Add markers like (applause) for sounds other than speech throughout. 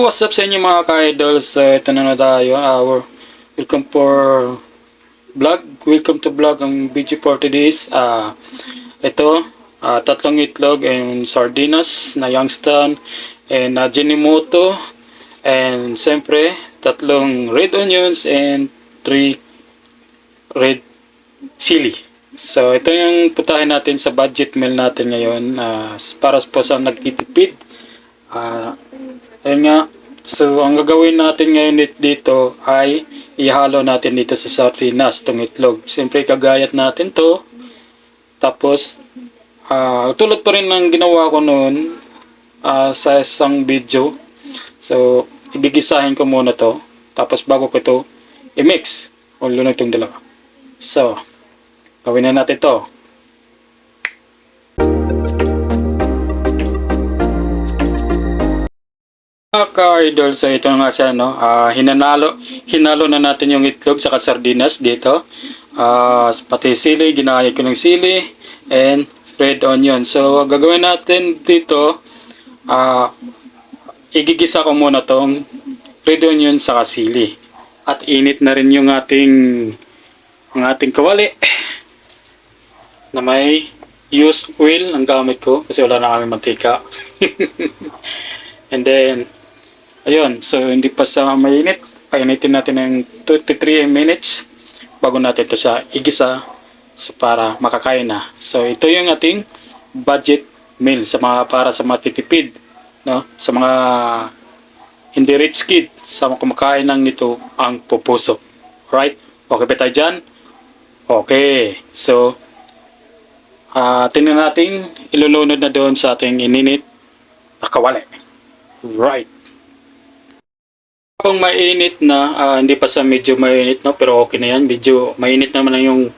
What's up sa inyo mga ka-idols? Uh, ito na na tayo. Our welcome for vlog. Welcome to vlog ang BG for today's. Uh, ito, uh, tatlong itlog and sardinas na youngston and uh, Jinimoto and siyempre tatlong red onions and three red chili. So ito yung putahin natin sa budget meal natin ngayon uh, para po sa nagtitipid. Ah, ayun nga. So, ang gagawin natin ngayon dit- dito ay ihalo natin dito sa sardinas, tong itlog. Siyempre, kagayat natin to. Tapos, ah, tulad pa rin ng ginawa ko noon ah, sa isang video. So, igigisahin ko muna to. Tapos, bago ko to i-mix. O lunod itong dalawa. So, gawin na natin to. Mga ka-idol, so ito nga siya, no? Ah, hinanalo, hinalo na natin yung itlog sa sardinas dito. Ah, pati sili, ginaya ko ng sili, and red onion. So, gagawin natin dito, ah, igigisa ko muna tong red onion sa sili. At init na rin yung ating, ang ating kawali na may used oil ang gamit ko kasi wala na kami mantika. (laughs) and then, Ayun, so hindi pa sa mainit. Painitin natin ng 2 to 3 minutes bago natin ito sa igisa so para makakain na. So ito yung ating budget meal sa mga para sa matitipid, no? Sa mga hindi rich kid, sa mga kumakain ng nito ang pupuso. Right? Okay ba tayo dyan? Okay. So, ah tingnan natin, ilulunod na doon sa ating ininit na kawali. Right. Habang mainit na, ah, hindi pa sa medyo mainit, no? pero okay na yan. Medyo mainit naman na yung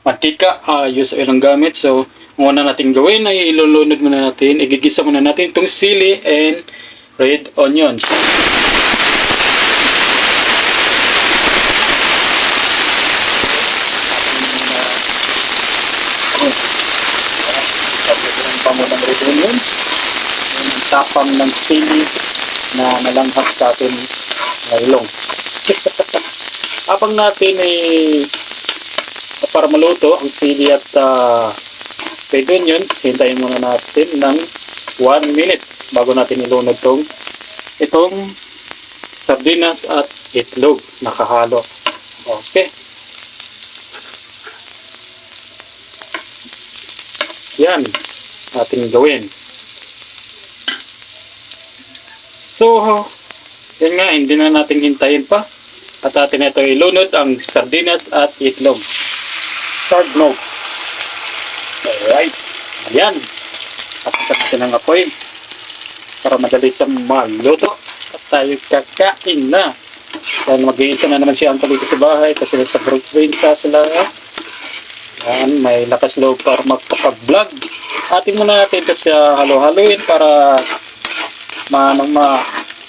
mantika, uh, use oil ang gamit. So, ang una natin gawin ay ilulunod muna natin, igigisa muna natin itong sili and red onions. Ng red tapang ng sili na nalanghap sa atin na ilong. (laughs) Habang natin ay para maluto ang sili at uh, red onions, hintayin muna natin ng 1 minute bago natin ilunod tong itong sardinas at itlog nakahalo. Okay. Yan ating gawin. So, yan nga, hindi na natin hintayin pa. At atin ito ilunod ang sardinas at itlog. Start no. Alright. Yan. At natin ang apoy para madali sa maluto. At tayo kakain na. Yan, mag-iisa na naman si Uncle dito sa bahay kasi sa probinsya sila. Yan, may lakas loob para magpapag-vlog. Atin muna natin ito sa halo-haloin para ma, ma,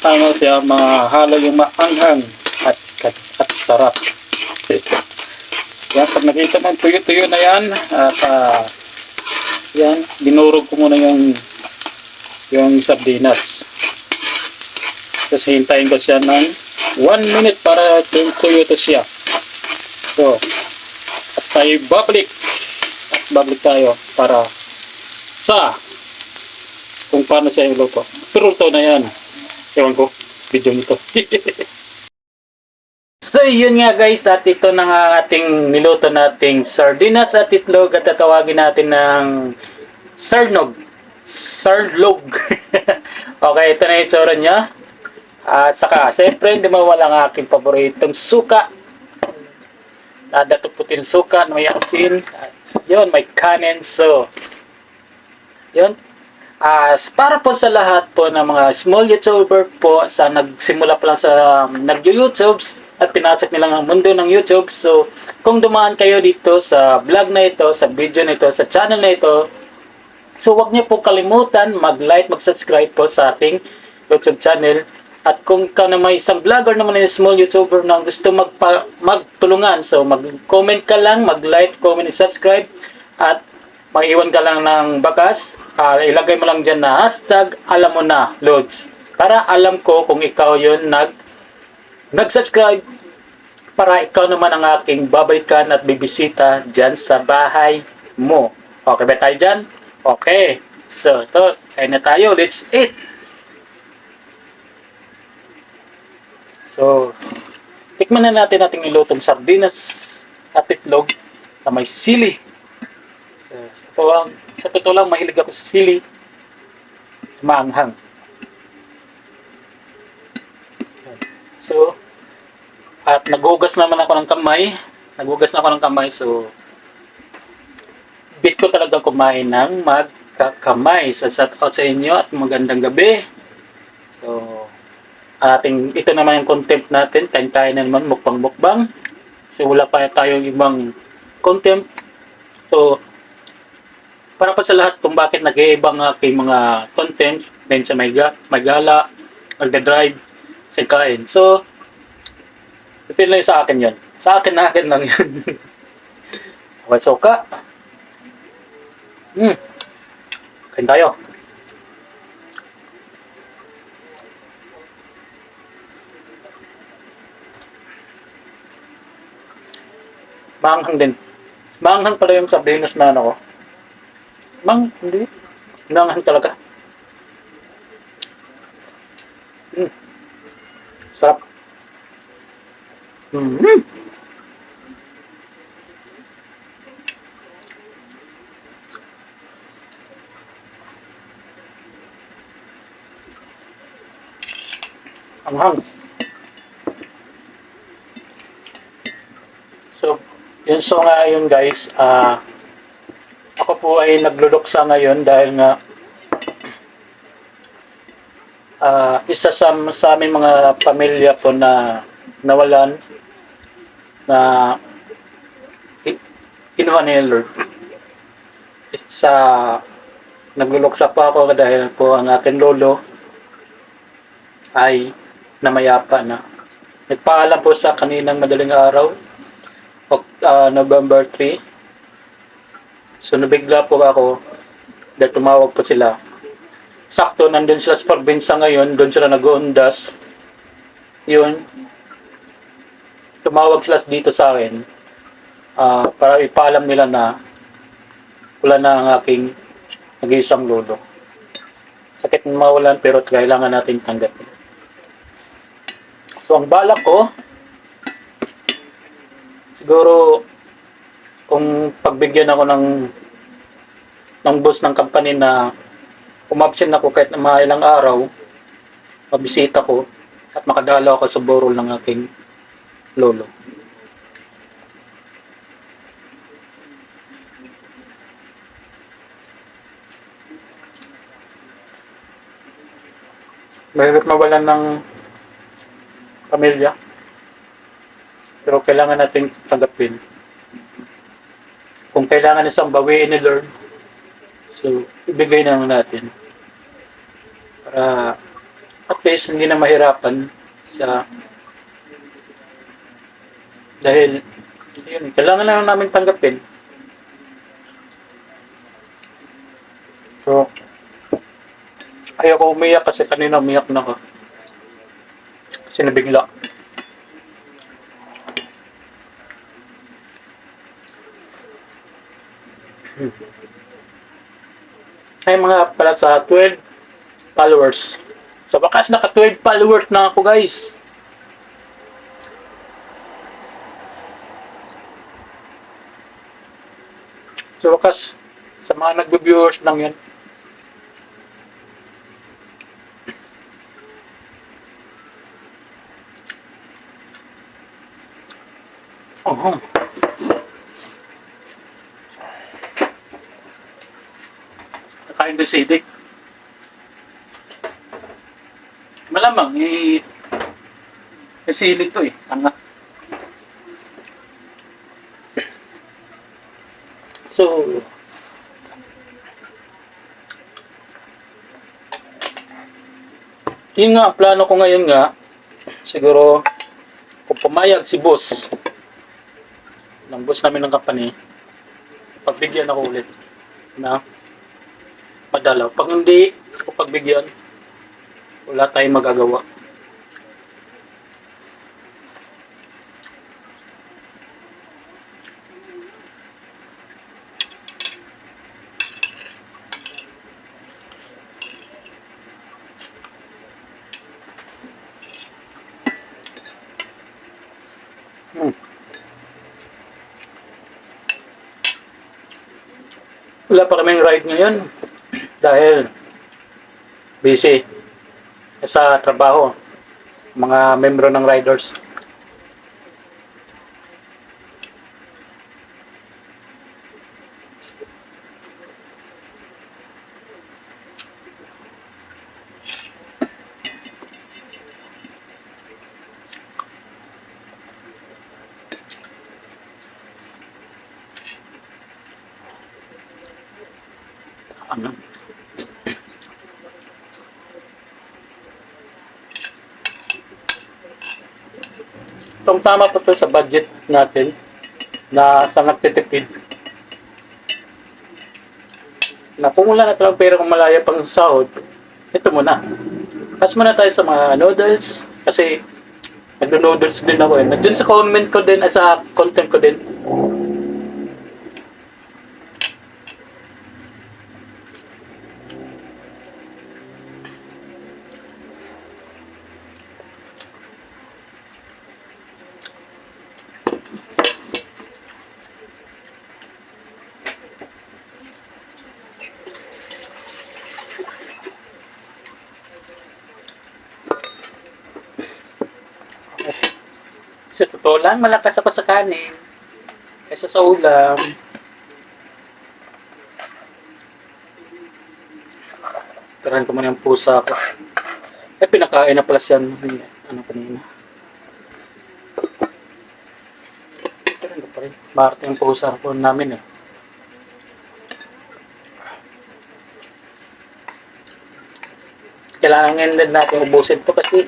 ano siya, mahalo yung maanghang at, at, at sarap. Yan, pag nakita mo tuyo-tuyo na yan, at ah, yan, binurog ko muna yung yung sardinas. Tapos hintayin ko siya ng 1 minute para tuyo to siya. So, at tayo babalik. At babalik tayo para sa kung paano siya iluto. Pero ito na yan. Ewan ko, video nito. (laughs) so, yun nga guys, at ito na nga ating niluto nating sardinas at itlog at tatawagin natin ng sarnog. Sarlog. (laughs) okay, ito na yung tsura niya. At saka, siyempre, hindi mawala ang aking paboritong suka. Nadato putin suka, may asin. At yun, may kanin. So, yun, As para po sa lahat po ng mga small YouTuber po sa nagsimula pa sa um, nag-YouTubes at pinasok nila ang mundo ng YouTube. So, kung dumaan kayo dito sa vlog na ito, sa video na ito, sa channel na ito, so wag niyo po kalimutan mag-like, mag-subscribe po sa ating YouTube channel. At kung ka na may isang vlogger naman na small YouTuber na gusto magpa, magtulungan, so mag-comment ka lang, mag-like, comment, subscribe. At mag-iwan ka lang ng bakas. Ah, ilagay mo lang dyan na hashtag alam mo na, Lods. Para alam ko kung ikaw yon nag nag-subscribe para ikaw naman ang aking babalikan at bibisita dyan sa bahay mo. Okay ba tayo dyan? Okay. So, to, kain na tayo. Let's eat! So, tikman na natin ating ilutong sardinas at itlog na may sili. So, sa totoo sa totoo lang, mahilig ako sa sili. Sa maanghang. So, at naghugas naman ako ng kamay. Naghugas na ako ng kamay, so bit ko talaga kumain ng magkakamay. So, shout out sa inyo at magandang gabi. So, ating, ito naman yung content natin. Kain tayo na naman, mukbang-mukbang. So, wala pa tayong ibang content. So, para pa sa lahat kung bakit nag-iibang aking mga content, then sa may, ga, may gala, magda-drive, sa kain. So, depende lang sa akin yon. Sa akin na akin lang yun. (laughs) okay, so ka. Hmm. Kain tayo. Maanghang din. Maanghang pala yung sabrinos na ano ko. Mang, hindi. Maanghang talaga. Hmm. Sarap. Mm. Anghang. So, yun so nga yun guys. Ah, ako po ay nagluluksa ngayon dahil nga ah, isa sa, sa aming mga pamilya po na nawalan na kinuha ni Lord. It's uh, nagluluksa po ako dahil po ang aking lolo ay namayapa na. Nagpaalam po sa kaninang madaling araw, ah, November 3. So nabigla po ako dahil tumawag po sila. Sakto, nandun sila sa probinsya ngayon, doon sila nag-uundas. Yun, tumawag sila dito sa akin ah, para ipaalam nila na wala na ang aking nag-iisang lolo. Sakit na mawalan pero kailangan natin tanggapin. So ang balak ko, siguro kung pagbigyan ako ng ng boss ng company na umabsent ako kahit mga ilang araw, mabisita ko at makadalaw ako sa borol ng aking lolo. Mahirap mawalan ng pamilya. Pero kailangan natin tanggapin. Kung kailangan isang bawiin ni Lord, so ibigay na lang natin. Para at least hindi na mahirapan sa dahil, yun, kailangan lang namin tanggapin. So, ayoko umiyak kasi kanina umiyak na ako. Kasi nabigla. Ay mga pala sa 12 followers. Sa bakas naka 12 followers na ako guys. Sa wakas, sa mga nagbe-viewers lang yan. Oh. Nakain ko sidik. Malamang, eh, kasi to eh. Tanga. So, yun nga, plano ko ngayon nga, siguro, kung pumayag si boss, ng boss namin ng company, pagbigyan ako ulit na madalaw. Pag hindi ako pagbigyan, Wala tayong magagawa. Hmm. Wala pa kaming ride ngayon dahil busy sa trabaho mga membro ng riders. Ano? Itong tama po to sa budget natin na sa nagtitipid. Na kung wala na talagang pera kung malaya pang sahod, ito muna. Pas muna tayo sa mga noodles kasi nagno-noodles din ako eh. Nandun sa comment ko din, at sa content ko din. Sa totoo lang, malakas ako sa kanin. Kaysa sa ulam. Tirahan ko muna yung pusa ko. Eh, pinakain na pala siya. Ano kanina. Tirahan ko pa rin. Bakit yung pusa ko namin eh. Kailangan din natin ubusin to kasi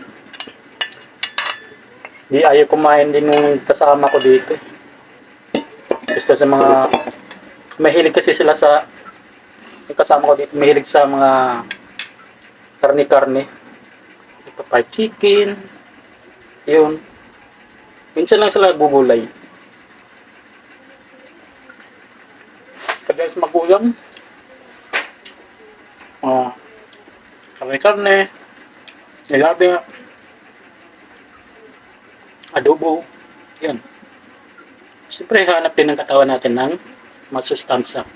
Di ayaw kumain din nung kasama ko dito. Gusto sa mga mahilig kasi sila sa yung kasama ko dito mahilig sa mga karne-karne. Ito pa chicken. Yun. Minsan lang sila gugulay. Kaya sa magulang, ah, karne-karne, nilaga, adobo, yan. Siyempre, hanap din ng katawan natin ng masustansya.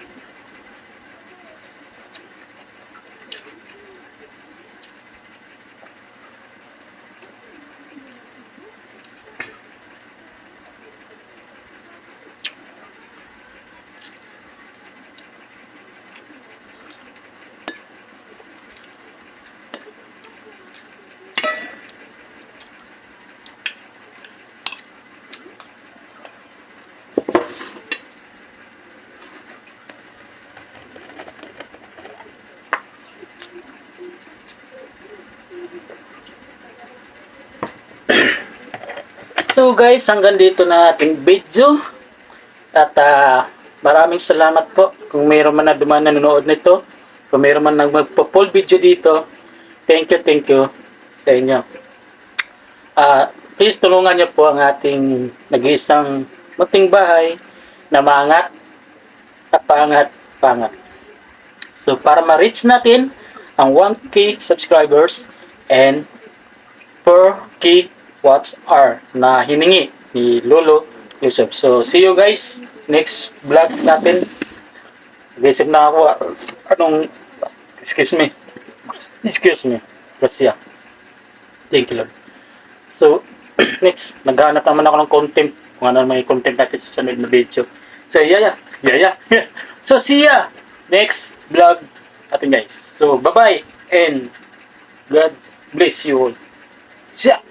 Guys, hanggang dito na ating video. At ah, maraming salamat po kung mayroon man na dumaan na nanonood nito. Kung mayroon man nang magpo-full video dito. Thank you, thank you sa inyo. Ah, please tulungan niyo po ang ating nag-iisang munting bahay na maangat at paangat, pangat. So para ma-reach natin ang 1K subscribers and 4K watch R na hiningi ni Lolo Yusuf. So, see you guys next vlog natin. Nag-isip na ako anong excuse me. Excuse me. Gracia. Thank you, Lord. So, (clears throat) next, naghanap naman ako ng content. Kung ano may content natin sa sunod na video. So, yeah, yeah. Yeah, yeah. (laughs) so, see ya next vlog natin, guys. So, bye-bye and God bless you all. Siya!